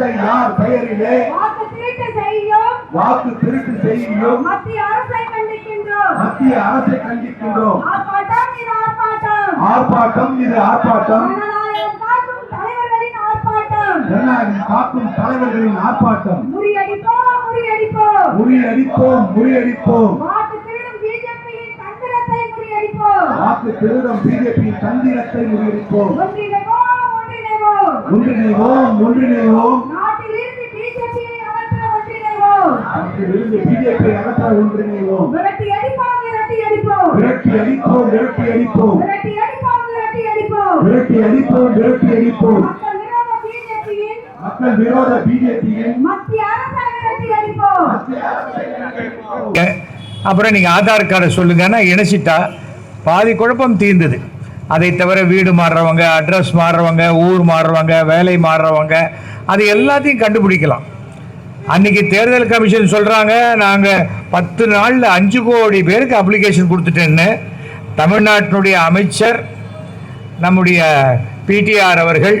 SIR பெயரிலே? வாக்கு திருட்டு செய்யும். வாக்கு திருட்டு செய்யும். மத்திய அரசை கண்டிக்கின்றோம். மத்திய அரசை கண்டிக்கின்றோம். ஆர்ப்பாட்டம் இது ஆர்ப்பாட்டம். ஆர்ப்பாட்டம் இது ஆர்ப்பாட்டம். ஜனநாயகம் காக்கும் தலைவர்களின் ஆர்ப்பாட்டம். முறியடிப்போம் முறியடிப்போம். முறியடிப்போம் முறியடிப்போம். வாக்கு திருடும் பிஜேபியின் தந்திரத்தை முறியடிப்போம். வாக்கு திருடம் பிஜேபி தந்திரத்தை முறியடிப்போம். ஒன்றிணைவோம் ஒன்றிணைவோம் ஒன்றிணைவோம். ஒன்றிணைவோம் நாட்டில் இருந்து பிஜேபியை அகற்ற ஒன்றிணைவோம். அதிலிருந்து பிஜேபி அகற்ற ஒன்றிணைவோம். விரட்டி அடிப்போம் விரட்டி அடிப்போம். விரட்டி அடிப்போம் விரட்டி அடிப்போம். விரட்டி அடிப்போம் விரட்டி அடிப்போம். விரட்டி அடிப்போம் விரட்டி அடிப்போம். மக்கள் விரோத பிஜேபியின் மக்கள் விரோத பிஜேபியின் மத்திய அரசை விரட்டி அடிப்போம். அப்புறம் நீங்கள் ஆதார் கார்டை சொல்லுங்கன்னா இணைச்சிட்டா பாதி குழப்பம் தீர்ந்தது. அதை தவிர வீடு மாறுறவங்க அட்ரஸ் மாறுறவங்க ஊர் மாறுறவங்க வேலை மாறுறவங்க அது எல்லாத்தையும் கண்டுபிடிக்கலாம். அன்னைக்கு தேர்தல் கமிஷன் சொல்கிறாங்க நாங்கள் பத்து நாளில் அஞ்சு கோடி பேருக்கு அப்ளிகேஷன் கொடுத்துட்டேன்னு. தமிழ்நாட்டினுடைய அமைச்சர் நம்முடைய பிடிஆர் அவர்கள்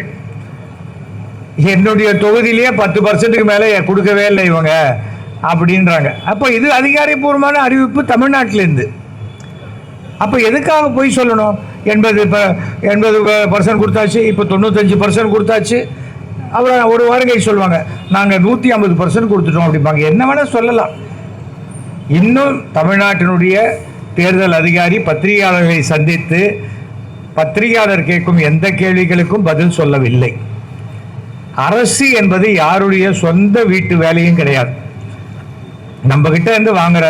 என்னுடைய தொகுதியிலேயே பத்து பர்சன்ட்டுக்கு மேலே கொடுக்கவே இல்லை இவங்க அப்படின்றாங்க. அப்போ இது அதிகாரப்பூர்வமான அறிவிப்பு தமிழ்நாட்டிலேருந்து. அப்போ எதுக்காக போய் சொல்லணும்? எண்பது இப்போ எண்பது பர்சன்ட் கொடுத்தாச்சு இப்போ தொண்ணூத்தஞ்சு பர்சன்ட் கொடுத்தாச்சு. அப்புறம் ஒரு வாரம் கழிச்சு சொல்லுவாங்க நாங்கள் நூற்றி ஐம்பது பர்சன்ட் கொடுத்துட்டோம் அப்படிம்பாங்க. என்ன வேணால் சொல்லலாம். இன்னும் தமிழ்நாட்டினுடைய தேர்தல் அதிகாரி பத்திரிகையாளர்களை சந்தித்து பத்திரிகையாளர் கேட்கும் எந்த கேள்விகளுக்கும் பதில் சொல்லவில்லை. அரசு என்பது யாருடைய சொந்த வீட்டு வேலையும் கிடையாது. நம்ம இருந்து வாங்குற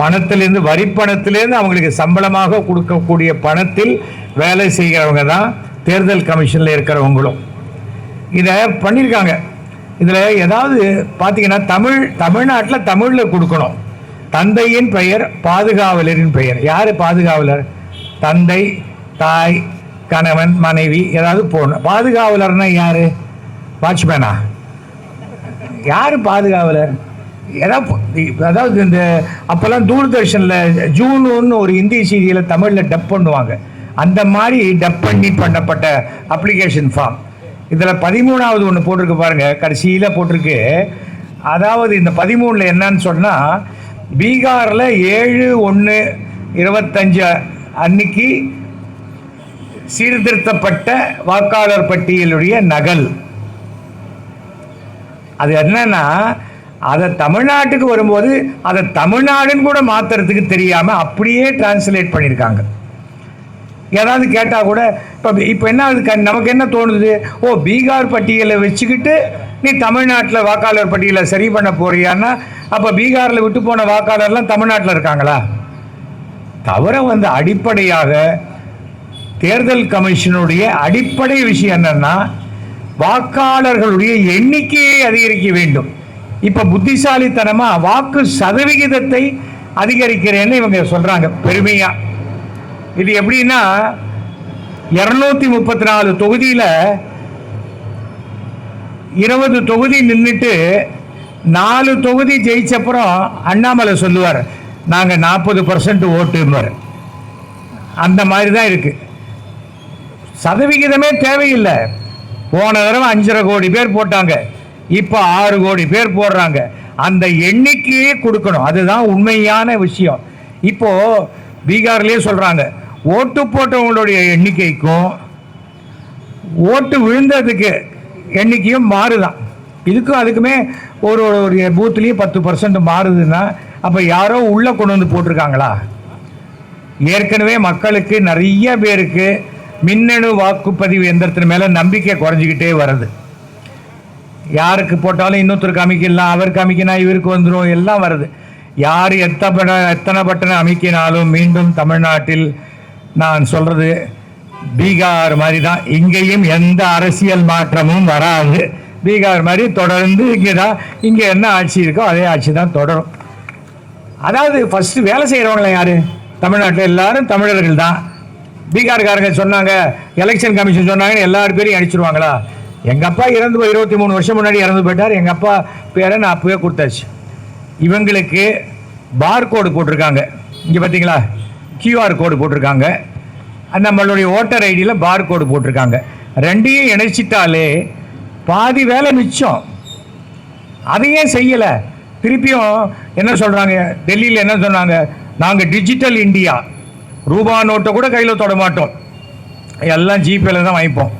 பணத்திலிருந்து வரி பணத்திலிருந்து அவங்களுக்கு சம்பளமாக கொடுக்கக்கூடிய பணத்தில் வேலை செய்கிறவங்க தான் தேர்தல் கமிஷனில் இருக்கிறவங்களும். இதை பண்ணியிருக்காங்க. இதில் ஏதாவது பார்த்தீங்கன்னா தமிழ் தமிழ்நாட்டில் தமிழில் கொடுக்கணும். தந்தையின் பெயர் பாதுகாவலரின் பெயர். யார் பாதுகாவலர்? தந்தை தாய் கணவன் மனைவி ஏதாவது போகணும். பாதுகாவலர்னா யார்? வாட்ச்மேனா? யார் பாதுகாவலர்? ஏதாவது அதாவது இந்த அப்போல்லாம் தூர்தர்ஷனில் ஜூனுன்னு ஒரு இந்தி சீரியலை தமிழில் டப் பண்ணுவாங்க. அந்த மாதிரி டப் பண்ணி பண்ணப்பட்ட அப்ளிகேஷன் ஃபார்ம் இதில் பதிமூணாவது ஒன்று போட்டிருக்கு பாருங்க கடைசியில் போட்டிருக்கு. அதாவது இந்த பதிமூணில் என்னன்னு சொன்னால் பீகாரில் ஏழு ஒன்று இருபத்தஞ்சு அன்னைக்கு சீர்திருத்தப்பட்ட வாக்காளர் பட்டியலுடைய நகல். அது என்னன்னா அதை தமிழ்நாட்டுக்கு வரும்போது அதை தமிழ்நாடுன்னு கூட மாற்றுறதுக்கு தெரியாமல் அப்படியே டிரான்ஸ்லேட் பண்ணியிருக்காங்க ஏதாவது கேட்டால் கூட இப்போ இப்போ என்ன அது க- நமக்கு என்ன தோணுது? ஓ பீகார் பட்டியலை வச்சுக்கிட்டு நீ தமிழ்நாட்டில் வாக்காளர் பட்டியலை சரி பண்ண போறியான்னா அப்போ பீகாரில் விட்டு போன வாக்காளர்லாம் தமிழ்நாட்டில் இருக்காங்களா? தவிர வந்து அடிப்படையாக தேர்தல் கமிஷனுடைய அடிப்படை விஷயம் என்னன்னா வாக்காளர்களுடைய எண்ணிக்கையை அதிகரிக்க வேண்டும். இப்ப புத்திசாலித்தனமா வாக்கு சதவிகிதத்தை அதிகரிக்கிறேன்னு இவங்க சொல்றாங்க பெருமையா. இது எப்படின்னா இருநூத்தி முப்பத்தி நாலு தொகுதியில இருபது தொகுதி நின்றுட்டு நாலு தொகுதி ஜெயிச்சப்புறம் அண்ணாமலை சொல்லுவார் நாங்க நாற்பது பர்சன்ட் ஓட்டுமார் அந்த மாதிரி தான் இருக்கு. சதவிகிதமே தேவையில்லை. போன தடவை அஞ்சரை கோடி பேர் போட்டாங்க. இப்போ ஆறு கோடி பேர் போடுறாங்க. அந்த எண்ணிக்கையே கொடுக்கணும். அதுதான் உண்மையான விஷயம். இப்போ பீகார்லேயே சொல்கிறாங்க ஓட்டு போட்டவங்களுடைய எண்ணிக்கைக்கும் ஓட்டு விழுந்ததுக்கு எண்ணிக்கையும் மாறுதான். இதுக்கும் அதுக்குமே ஒரு ஒரு பூத்துலேயும் பத்து பர்சன்ட் மாறுதுன்னா அப்போ யாரோ உள்ளே கொண்டு வந்து போட்டிருக்காங்களா? ஏற்கனவே மக்களுக்கு நிறைய பேருக்கு மின்னணு வாக்குப்பதிவு எந்திரத்தின் மேலே நம்பிக்கை குறைஞ்சிக்கிட்டே வருது. யாருக்கு போட்டாலும் இன்னொருத்தருக்கு அமைக்கலாம் அவருக்கு அமைக்கினா இவருக்கு வந்துடும் எல்லாம் வருது. யார் எத்தனை எத்தனை பட்டனை அமைக்கினாலும் மீண்டும் தமிழ்நாட்டில் நான் சொல்கிறது பீகார் மாதிரி தான் இங்கேயும் எந்த அரசியல் மாற்றமும் வராது. பீகார் மாதிரி தொடர்ந்து இங்கே தான் இங்கே என்ன ஆட்சி இருக்கோ அதே ஆட்சி தான் தொடரும். அதாவது ஃபஸ்ட்டு வேலை செய்கிறவங்கள யார்? தமிழ்நாட்டில் எல்லாரும் தமிழர்கள் தான் பீகார்காரங்க சொன்னாங்க எலெக்ஷன் கமிஷன் சொன்னாங்கன்னு எல்லார் பேரையும் அடிச்சிருவாங்களா? எங்கள் அப்பா இறந்து போய் இருபத்தி மூணு வருஷம் முன்னாடி இறந்து போயிட்டார். எங்கள் அப்பா பேரை நான் அப்பவே கொடுத்தாச்சு. இவங்களுக்கு பார் கோடு போட்டிருக்காங்க. இங்கே பார்த்தீங்களா கியூஆர் கோடு போட்டிருக்காங்க. நம்மளுடைய ஓட்டர் ஐடியில் பார் கோடு போட்டிருக்காங்க. ரெண்டையும் இணைச்சிட்டாலே பாதி வேலை மிச்சம். அதையே செய்யலை? திருப்பியும் என்ன சொல்கிறாங்க டெல்லியில் என்ன சொன்னாங்க? நாங்கள் டிஜிட்டல் இந்தியா. ரூபா நோட்டை கூட கையில் தொட மாட்டோம். எல்லாம் ஜிபேல தான் வாங்கிப்போம்.